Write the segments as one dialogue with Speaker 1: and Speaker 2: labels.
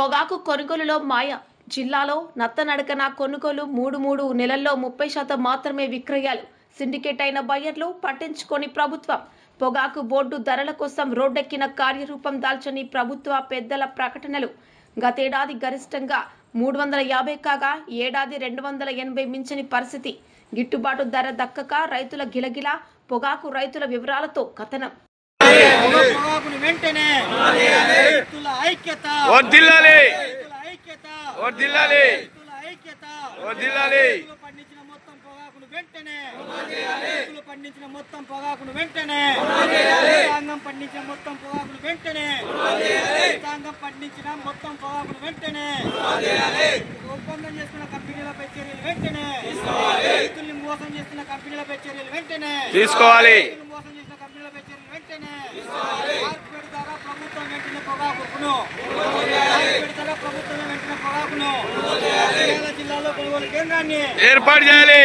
Speaker 1: పొగాకు కొనుగోలులో మాయ. జిల్లాలో నత్తనడకన కొనుగోలు మూడు మూడు నెలల్లో ముప్పై శాతం మాత్రమే విక్రయాలు. సిండికేట్ అయిన బయ్యర్లు పట్టించుకొని ప్రభుత్వం. పొగాకు బోర్డు ధరల కోసం రోడ్డెక్కిన కార్యరూపం దాల్చని ప్రభుత్వ పెద్దల ప్రకటనలు. గతేడాది గరిష్టంగా మూడు వందల యాభై కాగా ఏడాది రెండు వందల ఎనభై మించని పరిస్థితి. గిట్టుబాటు ధర దక్కక రైతుల గిలగిల పొగాకు రైతుల వివరాలతో కథనం.
Speaker 2: వెంటనే ఐక్యత. ఐక్యత. ఐక్యత. పండించిన మొత్తం పొగాకును వెంటనే. రైతులు పండించిన మొత్తం పొగాకును వెంటనే. రైతాంగం పండించిన మొత్తం పొగాకును వెంటనే. రైతాంగం పండించిన మొత్తం పొగాకును వెంటనే. ఒప్పందం చేస్తున్న కంపెనీలపై చర్యలు వెంటనే. రైతుల్ని మోసం చేస్తున్న కంపెనీలపై చర్యలు వెంటనే.
Speaker 3: తీసుకోవాలి
Speaker 2: రైతులు మోసం చేసిన కంపెనీలపై చర్యలు వెంటనే మార్కెట్ ద్వారా ప్రభుత్వం వెంటనే పొగాకును. ప్రభుత్వం వెంటనే పొగాకును. జిల్లాలో కొనుగోలు కేంద్రాన్ని.
Speaker 3: ఏర్పాటు చేయాలి.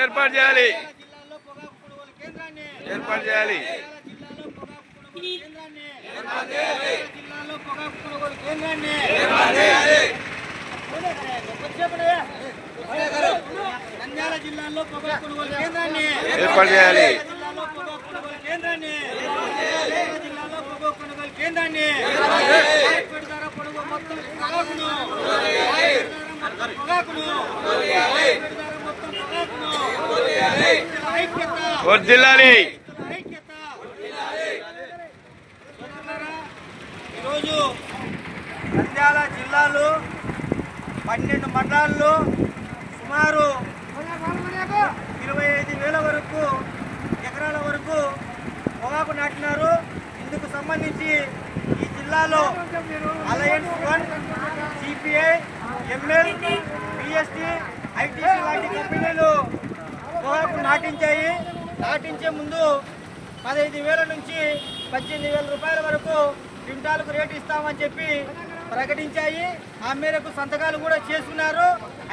Speaker 3: ఏర్పాటు చేయాలి. ఏర్పాటు చేయాలి.
Speaker 2: జిల్లాలో పొగాకు కొనుగోలు కేంద్రాన్ని. నంద్యాల జిల్లాలో పొగాకు కొనుగోలు కేంద్రాన్ని.
Speaker 3: ఏర్పాటు చేయాలి.
Speaker 2: కేంద్రాన్ని. జిల్లాలో పొగాకు కొనుగోలు కేంద్రాన్ని. ధర పొడుగు మొత్తం పొగాకును పొగాకును మొత్తం పొగాకును ఐక్యత.
Speaker 3: వర్ధిల్లాలి
Speaker 2: ఐక్యత. ఈరోజు నంద్యాల జిల్లాలో పన్నెండు మండలాల్లో సుమారు ఇరవై ఐదు వేల వరకు ఎకరాల వరకు పొగాకు నాటినారు. ఇందుకు సంబంధించి ఈ జిల్లాలో alliance one CPI ML BST ITC లాంటి కంపెనీలు పొగాకు నాటించాయి. నాటించే ముందు పదహైదు వేల నుంచి పద్దెనిమిది వేల రూపాయల వరకు క్వింటాలకు రేటు ఇస్తామని చెప్పి ప్రకటించాయి. ఆ మేరకు సంతకాలు కూడా చేసుకున్నారు.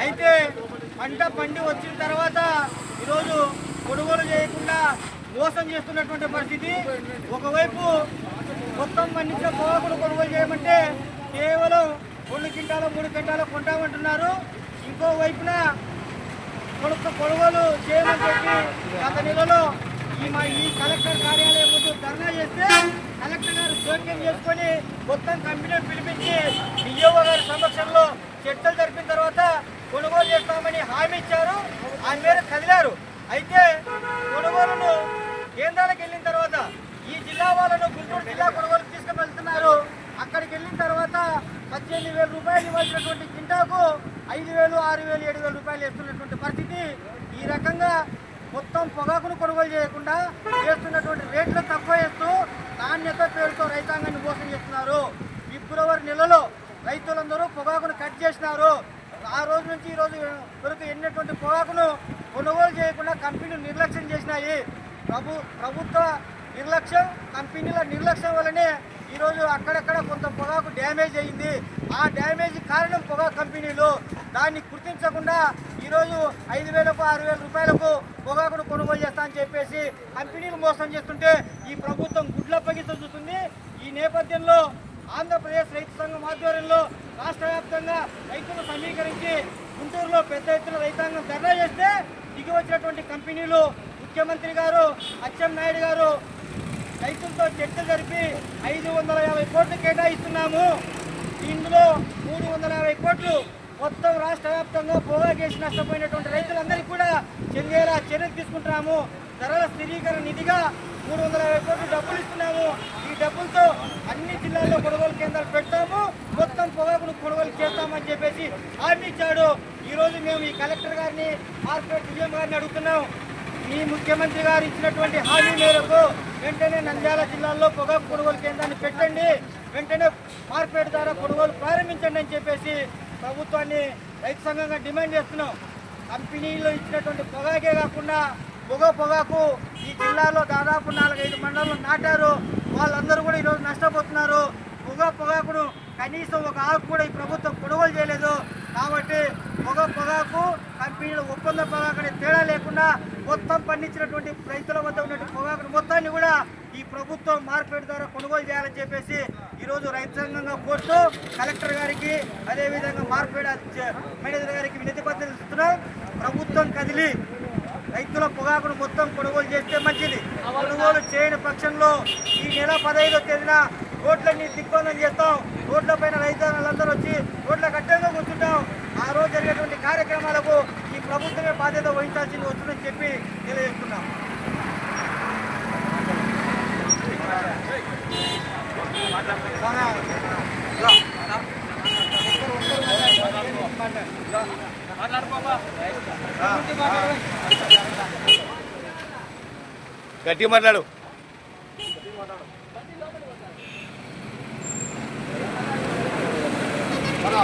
Speaker 2: అయితే పంట పండి వచ్చిన తర్వాత ఈరోజు కొనుగోలు చేయకుండా మోసం చేస్తున్నటువంటి పరిస్థితి. ఒకవైపు మొత్తం పండించిన పొగాకులు కొనుగోలు చేయమంటే కేవలం రెండు క్వింటాలు మూడు క్వింటాలు కొంటామంటున్నారు. ఇంకోవైపున కొనుగోలు చేయమని చెప్పి గత నెలలో ఈ మా ఈ కలెక్టర్ కార్యాలయం ముందు ధర్నా చేస్తే కలెక్టర్ గారు జోక్యం చేసుకొని మొత్తం కంపెనీని పిలిపించి డిఓ గారి సమక్షంలో చర్చలు జరిపిన తర్వాత కొనుగోలు చేస్తామని హామీ ఇచ్చారు. ఆ మేరకు కదిలారు. అయితే కొనుగోలును కేంద్రాలకు వెళ్ళిన తర్వాత ఈ జిల్లా వాళ్ళను గుంటూరు జిల్లా కొనుగోలు తీసుకువెళ్తున్నారు అక్కడికి వెళ్ళిన తర్వాత పద్దెనిమిది వేల రూపాయలు ఇవ్వాల్సినటువంటి కింటాకు ఐదు వేలు ఆరు వేలు ఏడు వేల రూపాయలు వేస్తున్నటువంటి పరిస్థితి. ఈ రకంగా మొత్తం పొగాకును కొనుగోలు చేయకుండా చేస్తున్నటువంటి రేట్లు తక్కువ చేస్తూ నాణ్యత పేరుతో రైతాంగాన్ని మోసం చేస్తున్నారు. ఫిబ్రవరి నెలలో రైతులందరూ పొగాకును కట్ చేసినారు. ఆ రోజు నుంచి ఈ రోజు వరకు ఎన్నటువంటి పొగాకును కొనుగోలు చేయకుండా కంపెనీలు నిర్లక్ష్యం చేసినాయి. ప్రభు ప్రభుత్వ నిర్లక్ష్యం కంపెనీల నిర్లక్ష్యం వల్లనే ఈరోజు అక్కడక్కడ కొంత పొగాకు డ్యామేజ్ అయింది. ఆ డ్యామేజ్ కారణం పొగాకు కంపెనీలు. దాన్ని గుర్తించకుండా ఈరోజు ఐదు వేలకు ఆరు వేల రూపాయలకు పొగాకును కొనుగోలు చేస్తా అని చెప్పేసి కంపెనీలు మోసం చేస్తుంటే ఈ ప్రభుత్వం గుడ్ల చూస్తుంది. ఈ నేపథ్యంలో ఆంధ్రప్రదేశ్ రైతు సంఘం ఆధ్వర్యంలో రాష్ట్ర వ్యాప్తంగా రైతులు సమీకరించి గుంటూరులో పెద్ద ఎత్తున రైతాంగం ధర్నా చేస్తే దిగి వచ్చినటువంటి కంపెనీలు ముఖ్యమంత్రి గారు అచ్చెం నాయుడు గారు రైతులతో చర్చలు జరిపి ఐదు వందల యాభై కోట్లు కేటాయిస్తున్నాము. ఇందులో మూడు వందల యాభై కోట్లు మొత్తం రాష్ట్ర వ్యాప్తంగా పొగాకేసి నష్టపోయినటువంటి రైతులందరికీ కూడా చెందేలా చర్యలు తీసుకుంటున్నాము. ధరల స్థిరీకరణ నిధిగా మూడు వందల యాభై కోట్లు డబ్బులు ఇస్తున్నాము. ఈ డబ్బులతో అన్ని జిల్లాల్లో కొనుగోలు కేంద్రాలు పెడతాము. మొత్తం పొగాకును కొనుగోలు చేస్తామని చెప్పేసి హామీ ఇచ్చాడు. ఈరోజు మేము ఈ కలెక్టర్ గారిని మార్కెట్ విజయం గారిని అడుగుతున్నాం. ఈ ముఖ్యమంత్రి గారు ఇచ్చినటువంటి హామీ మేరకు వెంటనే నంద్యాల జిల్లాలో పొగాకు కొనుగోలు కేంద్రాన్ని పెట్టండి. వెంటనే మార్కెట్ ద్వారా కొనుగోలు ప్రారంభించండి అని చెప్పేసి ప్రభుత్వాన్ని రైతు సంఘంగా డిమాండ్ చేస్తున్నాం. కంపెనీలో ఇచ్చినటువంటి పొగాకే కాకుండా పొగ పొగాకు ఈ జిల్లాలో దాదాపు నాలుగైదు మండలాలు నాటారు. వాళ్ళందరూ కూడా ఈరోజు నష్టపోతున్నారు. పొగ పొగాకును కనీసం ఒక ఆకు కూడా ఈ ప్రభుత్వం కొనుగోలు చేయలేదు. కాబట్టి పొగ పొగాకు కంపెనీల ఒప్పంద పొగాకుని తేడా లేకుండా మొత్తం పండించినటువంటి రైతుల వద్ద ఉన్నటువంటి పొగాకుని మొత్తాన్ని కూడా ఈ ప్రభుత్వం మార్కెట్ ద్వారా కొనుగోలు చేయాలని చెప్పేసి ఈరోజు రైతు సంఘంగా కోరుతూ కలెక్టర్ గారికి అదేవిధంగా మార్కెట్ మేనేజర్ గారికి వినతి పత్రం ఇస్తున్నాం. ప్రభుత్వం కదిలి రైతుల పొగాకును మొత్తం కొనుగోలు చేస్తే మంచిది. కొనుగోలు చేయని పక్షంలో ఈ నెల పదహైదో తేదీన రోడ్లన్నీ దిగ్బంధం చేస్తాం. రోడ్ల పైన రైతాంగాలందరూ వచ్చి రోడ్ల కట్టంగా కూర్చుంటాం. ఆ రోజు జరిగేటువంటి కార్యక్రమాలకు ఈ ప్రభుత్వమే బాధ్యత వహించాల్సింది వస్తుందని చెప్పి తెలియజేస్తున్నాం.
Speaker 3: గట్టి మాట్లాడు.
Speaker 4: మన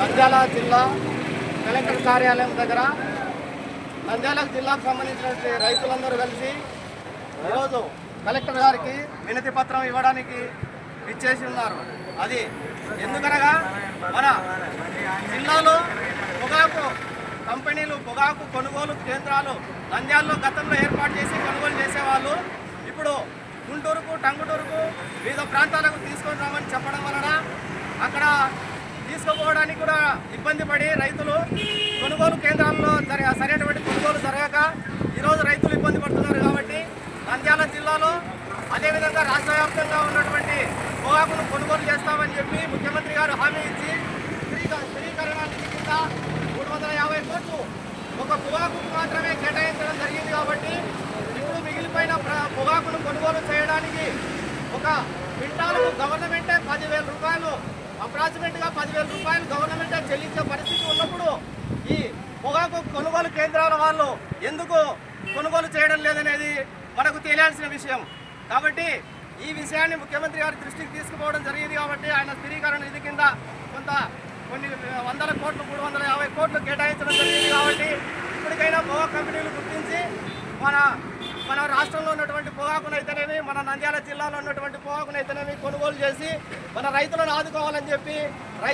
Speaker 4: నంద్యాల జిల్లా కలెక్టర్ కార్యాలయం దగ్గర నంద్యాల జిల్లాకు సంబంధించినటువంటి రైతులందరూ కలిసి ఈరోజు కలెక్టర్ గారికి వినతి పత్రం ఇవ్వడానికి ఇచ్చేసి ఉన్నారు. అది ఎందుకనగా మన జిల్లాలో పొగాకు కంపెనీలు పొగాకు కొనుగోలు కేంద్రాలు నంద్యాలలో గతంలో ఏర్పాటు చేసి కొనుగోలు చేసేవాళ్ళు ఇప్పుడు గుంటూరుకు టంగుటూరుకు వివిధ ప్రాంతాలకు తీసుకొని రామని చెప్పడం వలన అక్కడ తీసుకుపోవడానికి కూడా ఇబ్బంది పడి రైతులు కొనుగోలు కేంద్రాల్లో జరగ సరైనటువంటి కొనుగోలు జరగక ఈరోజు రైతులు ఇబ్బంది పడుతున్నారు కాబట్టి నంద్యాల జిల్లాలో అదేవిధంగా రాష్ట్ర వ్యాప్తంగా ఉన్నటువంటి పొగాకును కొనుగోలు చేస్తామని చెప్పి ముఖ్యమంత్రి గారు హామీ ఇచ్చి స్థిరీక- స్థిరీకరణ నిధి కింద మూడు వందల యాభై కోట్లు ఒక పొగాకు మాత్రమే కేటాయించడం జరిగింది కాబట్టి ఇప్పుడు మిగిలిపోయిన పొగాకును కొనుగోలు చేయడానికి ఒక క్వింటాలకు గవర్నమెంటే పదివేల రూపాయలు అప్రాక్సిమేట్గా పదివేల రూపాయలు గవర్నమెంట్ చెల్లించే పరిస్థితి ఉన్నప్పుడు ఈ పొగాకు కొనుగోలు కేంద్రాల వాళ్ళు ఎందుకు కొనుగోలు చేయడం లేదనేది మనకు తెలియాల్సిన విషయం. కాబట్టి ఈ విషయాన్ని ముఖ్యమంత్రి గారి దృష్టికి తీసుకుపోవడం జరిగింది కాబట్టి ఆయన స్థిరీకరణ నిధి కింద కొంత కొన్ని వందల కోట్లు మూడు వందల యాభై కోట్లు కేటాయించడం జరిగింది కాబట్టి ఇప్పటికైనా పొగా కంపెనీలు గుర్తించి మన మన రాష్ట్రంలో ఉన్నటువంటి పొగాకునైతేనేమి మన నంద్యాల జిల్లాలో ఉన్నటువంటి పొగాకునైతేనేమి కొనుగోలు చేసి మన రైతులను ఆదుకోవాలని చెప్పి రై